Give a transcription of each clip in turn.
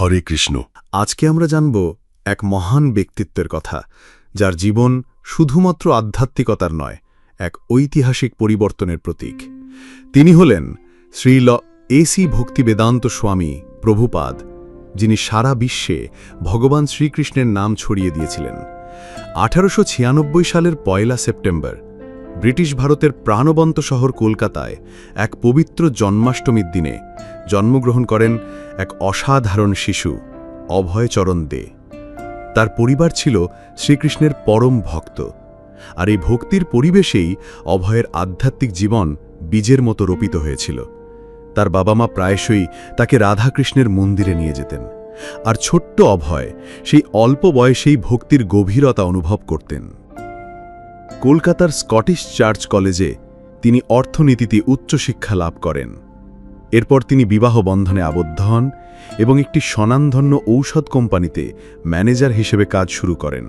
হরে কৃষ্ণ। আজকে আমরা জানব এক মহান ব্যক্তিত্বের কথা, যার জীবন শুধুমাত্র আধ্যাত্মিকতার নয়, এক ঐতিহাসিক পরিবর্তনের প্রতীক। তিনি হলেন শ্রীল এসি ভক্তি বেদান্ত স্বামী প্রভুপাদ, যিনি সারা বিশ্বে ভগবান শ্রীকৃষ্ণের নাম ছড়িয়ে দিয়েছিলেন। আঠারোশ ছিয়ানব্বই সালের পয়লা সেপ্টেম্বর, ব্রিটিশ ভারতের প্রাণবন্ত শহর কলকাতায় এক পবিত্র জন্মাষ্টমীর দিনে জন্মগ্রহণ করেন এক অসাধারণ শিশু, অভয়চরণ দে। তার পরিবার ছিল শ্রীকৃষ্ণের পরম ভক্ত। আর এই ভক্তির পরিবেশেই অভয়ের আধ্যাত্মিক জীবন বীজের মতো রোপিত হয়েছিল। তার বাবা মা প্রায়শই তাকে রাধাকৃষ্ণের মন্দিরে নিয়ে যেতেন। আর ছোট্ট অভয় সেই অল্প বয়সেই ভক্তির গভীরতা অনুভব করতেন। কলকাতার স্কটিশ চার্চ কলেজে তিনি অর্থনীতিতে উচ্চশিক্ষা লাভ করেন। এরপর তিনি বিবাহ বন্ধনে আবদ্ধ হন এবং একটি স্বনামধন্য ঔষধ কোম্পানিতে ম্যানেজার হিসেবে কাজ শুরু করেন।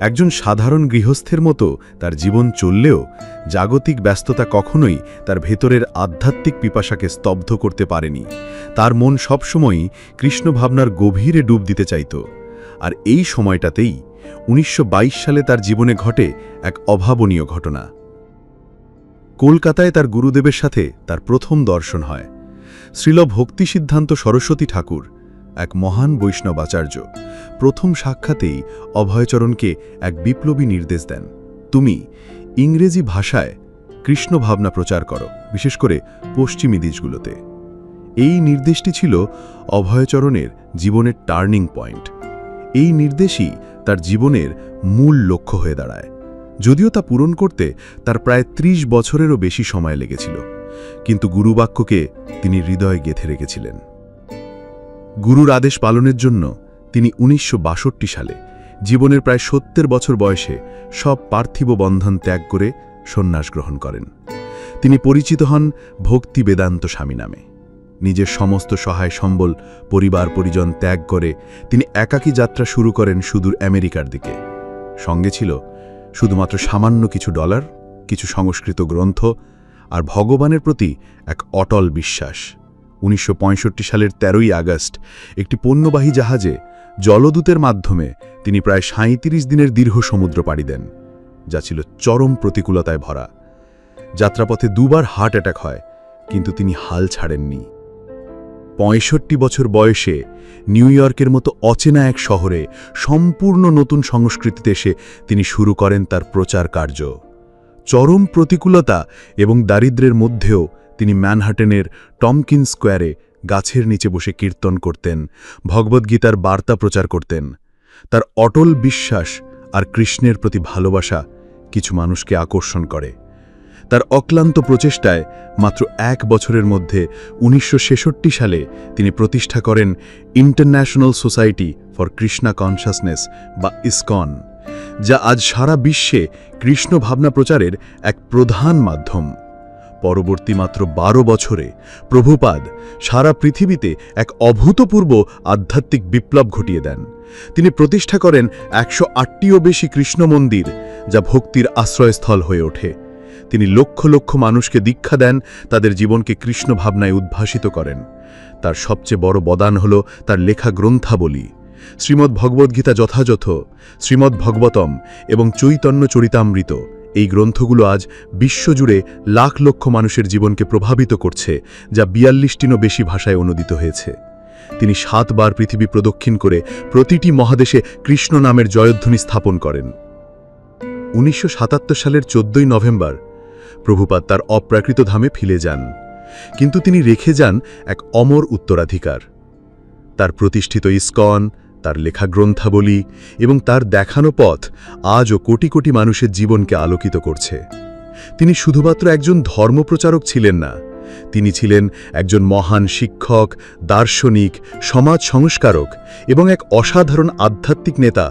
একজন সাধারণ গৃহস্থের মতো তার জীবন চললেও জাগতিক ব্যস্ততা কখনোই তার ভেতরের আধ্যাত্মিক পিপাসাকে স্তব্ধ করতে পারেনি। তার মন সবসময়ই কৃষ্ণ ভাবনার গভীরে ডুব দিতে চাইত। আর এই সময়টাতেই উনিশশো বাইশ সালে তার জীবনে ঘটে এক অভাবনীয় ঘটনা। কলকাতায় তার গুরুদেবের সাথে তার প্রথম দর্শন হয়। শ্রীল ভক্তি সিদ্ধান্ত সরস্বতী ঠাকুর, এক মহান বৈষ্ণবাচার্য প্রথম সাক্ষাতেই অভয়চরণকে এক বিপ্লবী নির্দেশ দেন। তুমি ইংরেজি ভাষায় কৃষ্ণ ভাবনা প্রচার করো, বিশেষ করে পশ্চিমী দেশগুলোতে। এই নির্দেশটি ছিল অভয়চরণের জীবনের টার্নিং পয়েন্ট। এই নির্দেশই তার জীবনের মূল লক্ষ্য হয়ে দাঁড়ায়। যদিও তা পূরণ করতে তার প্রায় ত্রিশ বছরেরও বেশি সময় লেগেছিল। কিন্তু গুরুবাক্যকে তিনি হৃদয়ে গেঁথে রেখেছিলেন। গুরুর আদেশ পালনের জন্য তিনি উনিশশো বাষট্টি সালে জীবনের প্রায় সত্তর বছর বয়সে সব পার্থিব বন্ধন ত্যাগ করে সন্ন্যাস গ্রহণ করেন। তিনি পরিচিত হন ভক্তি বেদান্ত স্বামী নামে। নিজের সমস্ত সহায় সম্বল পরিবার পরিজন ত্যাগ করে তিনি একাকী যাত্রা শুরু করেন সুদূর আমেরিকার দিকে। সঙ্গে ছিল শুধুমাত্র সামান্য কিছু ডলার, কিছু সংস্কৃত গ্রন্থ আর ভগবানের প্রতি এক অটল বিশ্বাস। উনিশশো পঁয়ষট্টি সালের তেরোই আগস্ট একটি পণ্যবাহী জাহাজে জলদূতের মাধ্যমে তিনি প্রায় সাঁত্রিশ দিনের দীর্ঘ সমুদ্র পাড়ি দেন, যা ছিল চরম প্রতিকূলতায় ভরা। যাত্রাপথে দুবার হার্ট অ্যাটাক হয়, কিন্তু তিনি হাল ছাড়েননি। পঁয়ষট্টি বছর বয়সে নিউ ইয়র্কের মতো অচেনা এক শহরে সম্পূর্ণ নতুন সংস্কৃতিতে এসে তিনি শুরু করেন তার প্রচার কার্য। চরম প্রতিকূলতা এবং দারিদ্র্যের মধ্যেও তিনি ম্যানহাটেনের টমকিন স্কোয়ারে গাছের নিচে বসে কীর্তন করতেন, ভগবদ্গীতার বার্তা প্রচার করতেন। তার অটল বিশ্বাস আর কৃষ্ণের প্রতি ভালোবাসা কিছু মানুষকে আকর্ষণ করে। তার অক্লান্ত প্রচেষ্টায় মাত্র এক বছরের মধ্যে উনিশশো ছেষট্টি সালে তিনি প্রতিষ্ঠা করেন international society for Krishna consciousness বা ইসকন। যা আজ সারা বিশ্বে কৃষ্ণ ভাবনা প্রচারের এক প্রধান মাধ্যম। পরবর্তী মাত্র বারো বছরে প্রভুপাদ সারা পৃথিবীতে এক অভূতপূর্ব আধ্যাত্মিক বিপ্লব ঘটিয়ে দেন। তিনি প্রতিষ্ঠা করেন একশো আটটিও বেশি কৃষ্ণ মন্দির, যা ভক্তির আশ্রয়স্থল হয়ে ওঠে। তিনি লক্ষ লক্ষ মানুষকে দীক্ষা দেন, তাদের জীবনকে কৃষ্ণ ভাবনায় উদ্ভাসিত করেন। তার সবচেয়ে বড় বদান হল তার লেখা গ্রন্থাবলী। শ্রীমদ্ ভগবদ্গীতা যথাযথ, শ্রীমদ্ ভগবতম এবং চৈতন্য চরিতামৃত। এই গ্রন্থগুলো আজ বিশ্বজুড়ে লাখ লক্ষ মানুষের জীবনকে প্রভাবিত করছে, যা বিয়াল্লিশটিনও বেশি ভাষায় অনুদিত হয়েছে। তিনি সাতবার পৃথিবী প্রদক্ষিণ করে প্রতিটি মহাদেশে কৃষ্ণ নামের জয়ধ্বনি স্থাপন করেন। উনিশশো সাতাত্তর সালের চোদ্দই নভেম্বর প্রভুপাত তার অপ্রাকৃত ধামে ফিরে যান। কিন্তু তিনি রেখে যান এক অমর উত্তরাধিকার। তার প্রতিষ্ঠিত ইস্কন তার লেখা গ্রন্থাবলী এবং তার দেখানো পথ আজও কোটি কোটি মানুষের জীবনকে আলোকিত করছে। তিনি শুধুমাত্র একজন ধর্মপ্রচারক ছিলেন না, তিনি ছিলেন একজন মহান শিক্ষক, দার্শনিক, সমাজ সংস্কারক এবং এক অসাধারণ আধ্যাত্মিক নেতা,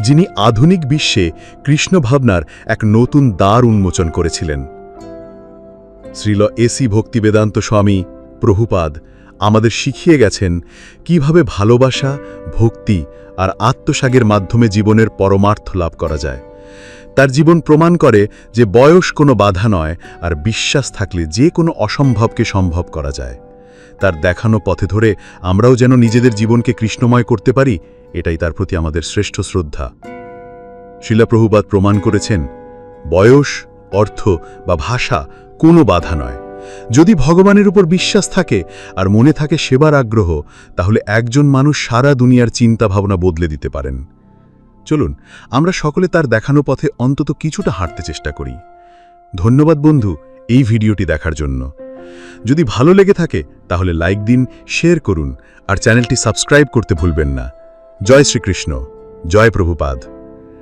যিনি আধুনিক বিশ্বে কৃষ্ণ ভাবনার এক নতুন দ্বার উন্মোচন করেছিলেন। শ্রীল এসি ভক্তিবেদান্ত স্বামী প্রভুপাদ আমাদের শিখিয়ে গেছেন কীভাবে ভালোবাসা, ভক্তি আর আত্মসাগের মাধ্যমে জীবনের পরমার্থ লাভ করা যায়। তার জীবন প্রমাণ করে যে বয়স কোনো বাধা নয় আর বিশ্বাস থাকলে যে কোনো অসম্ভবকে সম্ভব করা যায়। তার দেখানো পথে ধরে আমরাও যেন নিজেদের জীবনকে কৃষ্ণময় করতে পারি, এটাই তার প্রতি আমাদের শ্রেষ্ঠ শ্রদ্ধা। শিলাপ্রভুবাদ প্রমাণ করেছেন, বয়স, অর্থ বা ভাষা কোনো বাধা নয়। যদি ভগবানের উপর বিশ্বাস থাকে আর মনে থাকে সেবার আগ্রহ, তাহলে একজন মানুষ সারা দুনিয়ার চিন্তা ভাবনা বদলে দিতে পারেন। চলুন, আমরা সকলে তার দেখানো পথে অন্তত কিছুটা হাঁটতে চেষ্টা করি। ধন্যবাদ বন্ধু এই ভিডিওটি দেখার জন্য। যদি ভালো লেগে থাকে, তাহলে লাইক দিন, শেয়ার করুন, আর চ্যানেলটি সাবস্ক্রাইব করতে ভুলবেন না। জয় শ্রীকৃষ্ণ। জয় প্রভুপাদ।